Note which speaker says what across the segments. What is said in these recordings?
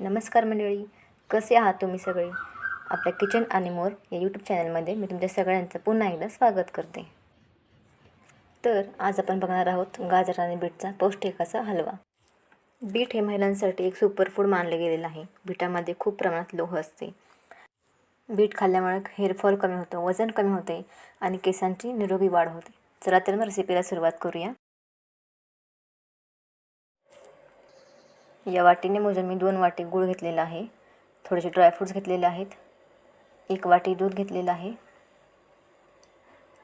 Speaker 1: नमस्कार मंडळी कसे आहात तुम्ही सगळे? आपल्या किचन आणि मोर या यूट्यूब चॅनलमध्ये मी तुमच्या सगळ्यांचं पुन्हा एकदा स्वागत करते. तर आज आपण बघणार आहोत गाजर आणि बीटचा पौष्टिकाचा हलवा. बीट हे महिलांसाठी एक सुपरफूड मानलं मानले गेलेलं आहे. बीटामध्ये खूप प्रमाणात लोह असते. बीट खाल्ल्यामुळे हेअरफॉल कमी होतो वजन कमी होते आणि केसांची निरोगी वाढ होते. चला तर मग रेसिपीला सुरुवात करूया. या वाटीने मोजून मी दोन वाटी गूळ घेतलेला आहे. थोडेसे ड्रायफ्रूट्स घेतलेले आहेत. एक वाटी दूध घेतलेलं आहे.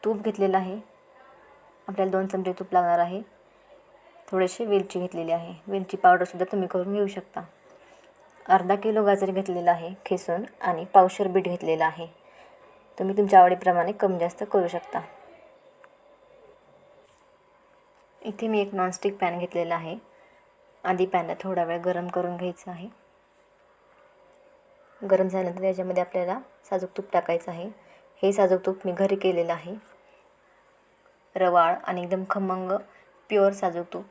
Speaker 1: तूप घेतलेलं आहे. आपल्याला दोन चमचे तूप लागणार आहे. थोडेसे वेलची घेतलेली आहे. वेलची पावडरसुद्धा तुम्ही करून घेऊ शकता. अर्धा किलो गाजर घेतलेला आहे खेसून आणि पावशर बीट घेतलेला आहे. तुम्ही तुमच्या आवडीप्रमाणे कमी जास्त करू शकता. इथे मी एक नॉनस्टिक पॅन घेतलेला आहे. आधी पॅनला थोडा वेळ गरम करून घ्यायचं आहे. गरम झाल्यानंतर त्याच्यामध्ये आपल्याला साजूक तूप टाकायचं आहे. हे साजूक तूप मी घरी केलेलं आहे. रवाळ आणि एकदम खमंग प्युअर साजूक तूप.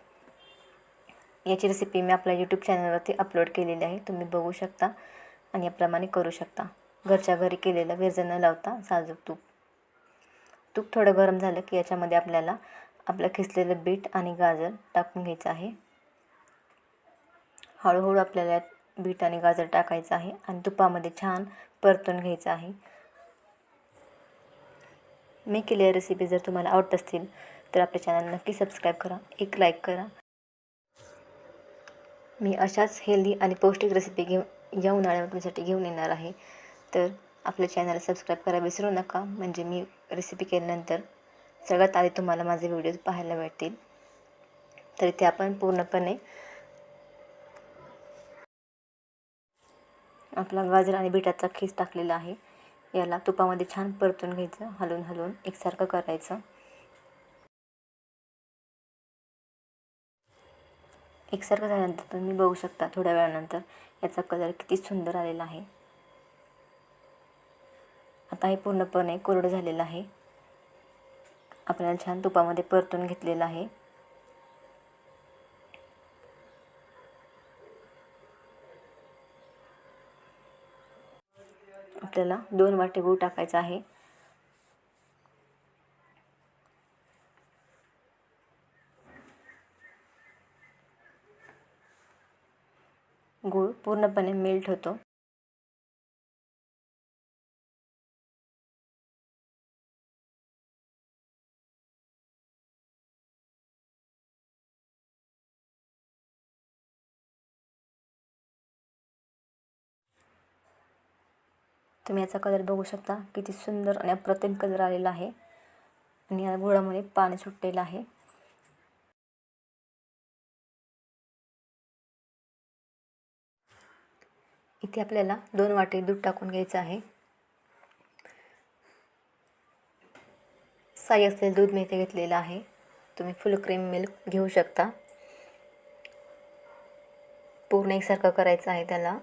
Speaker 1: याची रेसिपी मी आपल्या यूट्यूब चॅनलवरती अपलोड केलेली आहे. तुम्ही बघू शकता आणि याप्रमाणे करू शकता. घरच्या घरी केलेलं विरजन न लावता साजूक तूप. तूप थोडं गरम झालं की याच्यामध्ये आपल्याला आपलं खिसलेलं बीट आणि गाजर टाकून घ्यायचं आहे. हळूहळू आपल्याला बीट आणि गाजर टाकायचं आहे आणि तुपामध्ये छान परतून घ्यायचं आहे. मी केलेल्या रेसिपी जर तुम्हाला आवडत असतील तर आपल्या चॅनल नक्की सबस्क्राईब करा एक लाईक करा. मी अशाच हेल्दी आणि पौष्टिक रेसिपी घेऊन या उन्हाळ्यामध्ये तुमच्यासाठी घेऊन येणार आहे. तर आपल्या चॅनल सबस्क्राईब करा विसरू नका. म्हणजे मी रेसिपी केल्यानंतर सगळ्यात आधी तुम्हाला माझे व्हिडिओज पाहायला मिळतील तर इथे आपण पूर्णपणे आपला गाजर आणि बिटाचा खीस टाकलेला आहे. याला तुपामध्ये छान परतून घ्यायचं हलवून हलवून एकसारखं करायचं. एकसारखं झाल्यानंतर तुम्ही बघू शकता थोड्या वेळानंतर याचा कलर किती सुंदर आलेला आहे. आता हे पूर्णपणे कोरडं झालेलं आहे. आपल्याला छान तुपामध्ये परतून घेतलेलं आहे. आपल्याला दोन वाटे गूळ टाकायचा आहे. गूळ पूर्णपणे मेल्ट होतो. तुम्ही याचा कलर बघू शकता. किती सुंदर आणि अप्रतिम कलर आलेला आहे. आणि या गुळामध्ये पाणी सुटलेलं आहे. इथे आपल्याला दोन वाटे दूध टाकून घ्यायचं आहे. साई असलेलं दूध मी इथे घेतलेलं आहे. तुम्ही फुल क्रीम मिल्क घेऊ शकता. पूर्ण एकसारखं करायचं आहे त्याला.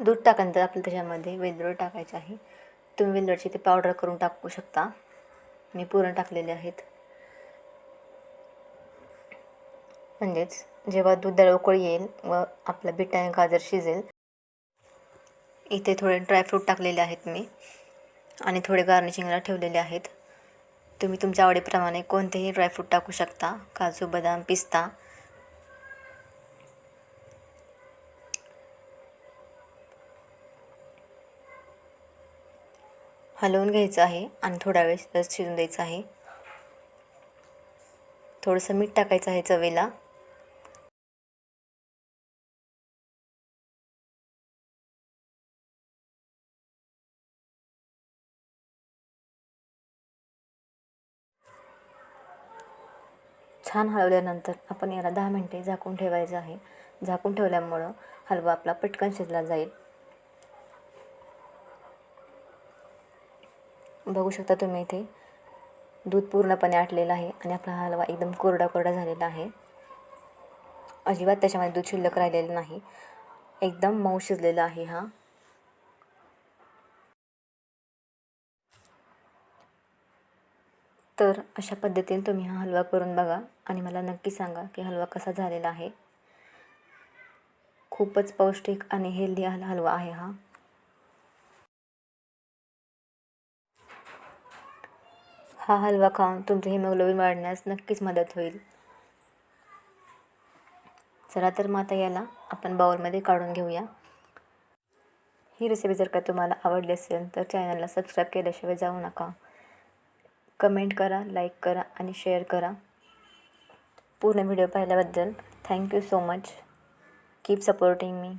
Speaker 1: दूध टाकल्यानंतर आपल्याला त्याच्यामध्ये वेलदोड टाकायचे आहे. तुम्ही वेलदोडची ते पावडर करून टाकू शकता. मी पुरण टाकलेले आहेत. म्हणजेच जेव्हा दूध उकळी येईल व आपलं बीट आणि गाजर शिजेल इथे थोडे ड्रायफ्रूट टाकलेले आहेत मी आणि थोडे गार्निशिंगला ठेवलेले आहेत. तुम्ही तुमच्या आवडीप्रमाणे कोणतेही ड्रायफ्रूट टाकू शकता. काजू बदाम पिस्ता हलवून घ्यायचं आहे आणि थोडा वेळ रस शिजून द्यायचं आहे. थोडंसं मीठ टाकायचं आहे चवेला. छान हलवल्यानंतर आपण याला दहा मिनटे झाकून ठेवायचं आहे. झाकून ठेवल्यामुळं हलवा आपला पटकन शिजला जाईल. बघू शकता तुम्ही इथे. दूध पूर्णपणे आटलेलं आहे आणि आपला हलवा एकदम कोरडा कोरडा झालेला आहे. अजिबात त्याच्यामध्ये दूध शिल्लक राहिलेलं नाही. एकदम मऊ शिजलेला आहे हा. तर अशा पद्धतीने तुम्ही हा हलवा करून बघा आणि मला नक्की सांगा की हलवा कसा झालेला आहे. खूपच पौष्टिक आणि हेल्दी हल हलवा आहे हा. हा हलवा खाऊन तुमचं हिमोग्लोबिन वाढण्यास नक्कीच मदत होईल. चला तर मग आता याला आपण बाउलमध्ये काढून घेऊया. ही रेसिपी जर का तुम्हाला आवडली असेल तर चॅनलला सबस्क्राईब केल्याशिवाय जाऊ नका. कमेंट करा लाईक करा आणि शेअर करा. पूर्ण व्हिडिओ पाहिल्याबद्दल thank you so much keep supporting me